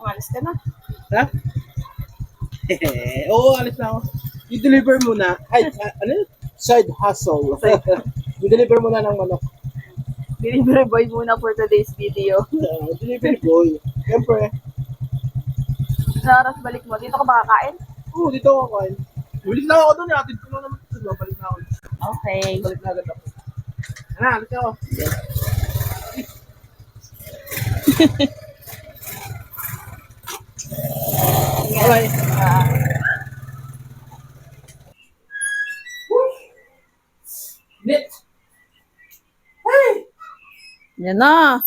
Umalis ka na. Ha? Oo, alis na ako. I-deliver muna. Ay, ah, ano yun? Side hustle. I-deliver muna ng manok. Delivery boy muna for today's video. Uh, delivery boy. Siyempre. Sa oras balik mo, dito ka makakain? Oo, dito ako kain. Bilis na ako doon. Atid ko lang naman. Diba, Balik na ako. Okay. Balik na agad ako. Ano, alis ako. Bye. Lit. Hey! Yan na.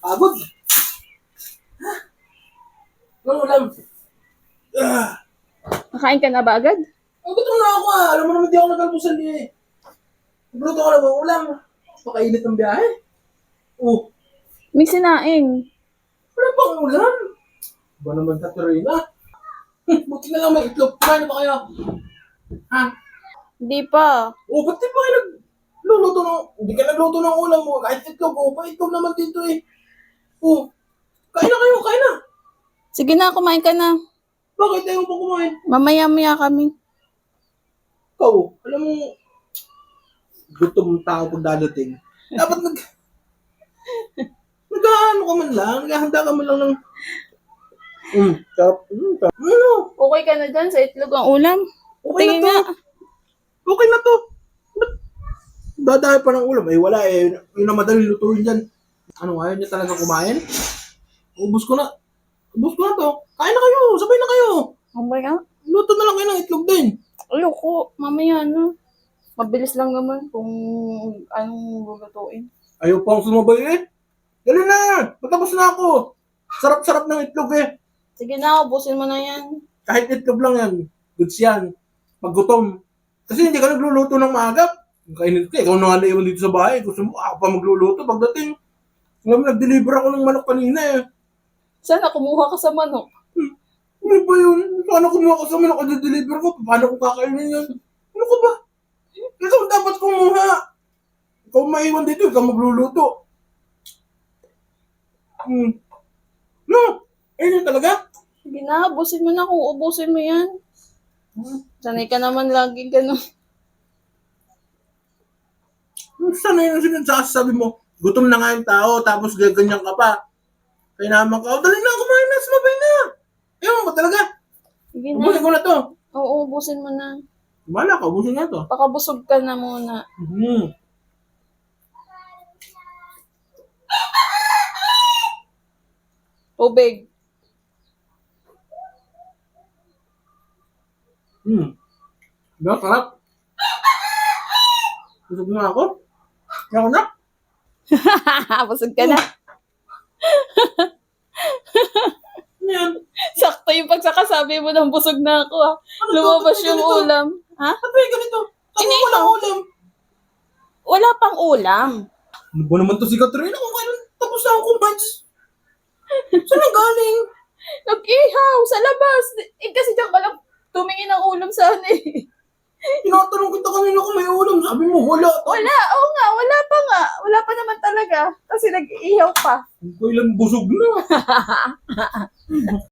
Pagod. Ano ulam? Nakain ka na ba agad? ang gutom na ako ah. Alam mo naman di ako nag-almusal eh. Nagluto ko na ba ulam? Pakainit ng biyahe. Oh, May sinaing. wala pang ulam. Ba naman Katerina? Buti na lang may itlog. Kumain na ba kayo? Ha? Hindi pa. Oh, ba't di ba kayo nagluluto ng... Hindi ka nagluto ng ulam mo. Kahit itlog. Oh, pa itlog naman dito eh. Oh, kain na kayo, kain na. Sige na, kumain ka na. Bakit ayaw pa kumain? Mamaya-maya kami. Ikaw, alam mo, gutom tao pag dadating. Dapat nag... Nag-ano ka man lang, naghahanda ka man lang ng... Mm, sarap. Mm, sarap. Ano? Okay ka na dyan sa itlog ang ulam? Okay Tingin na to. nga. Okay na to. Ba't Dadahay pa ng ulam. Eh, wala eh. Yun ang madaling lutuin dyan. Ano, ayaw niya talaga kumain? Ubus ko na. Ubus ko na to. Kain na kayo. Sabay na kayo. My God. Luto na lang kayo ng itlog din. Ayoko. Mamaya na. Mabilis lang naman kung anong lulutuin. Ayaw pa akong sumabay eh. Dali na! Patapos na ako. Sarap-sarap ng itlog eh. Sige na, ubusin mo na yan. Kahit itlog lang yan. Goods yan. Pag gutom. Kasi hindi ka nagluluto ng maagap. Kainit ka. Ikaw na nga naiwan dito sa bahay. Gusto mo ako pa magluluto. Pagdating, alam mo, nag-deliver ako ng manok kanina eh. Sana kumuha ka sa manok. Ano ba yun? Paano kumuha ka sa manok at deliver ko? Paano ko kakainin yun? Ano ka ba? Ikaw dapat kumuha. Ikaw maiwan dito. Ikaw magluluto. Hmm. No! Ayun yun talaga? Na, ubusin mo na kung ubusin mo yan. Sanay ka naman lagi ganun. Sana yun ang sinasabi mo. Gutom na nga yung tao, tapos gaganyan ka pa. Kaya naman ka, oh, dali na, kumain na, sumabay na. Mo ba talaga? Sige Ubusin na. ko na to. Oo, ubusin mo na. Wala ka, ubusin nga to. Pakabusog ka na muna. Hmm. Tubig. Hmm. Diba, sarap. Busog na ako. Kaya ako na. Busog ka na. Ano yan? Sakto yung pagsakasabi mo ng busog na ako ah. Ano? Lumabas yung ganito? ulam. Ha? Ano ba yung ganito? Ano ko lang ulam? Wala pang ulam. Ano ba naman to si Katrina kung kailan tapos na ako kumain? Saan ang galing? Nag-ihaw sa labas. Eh, kasi diyan ka lang tumingin ng ulam sana eh. Tinatanong kita kanina kung may ulam. Sabi mo, wala. Wala, oo nga, wala pa nga. Wala pa naman talaga. Kasi nag-ihaw pa. Kailan busog na.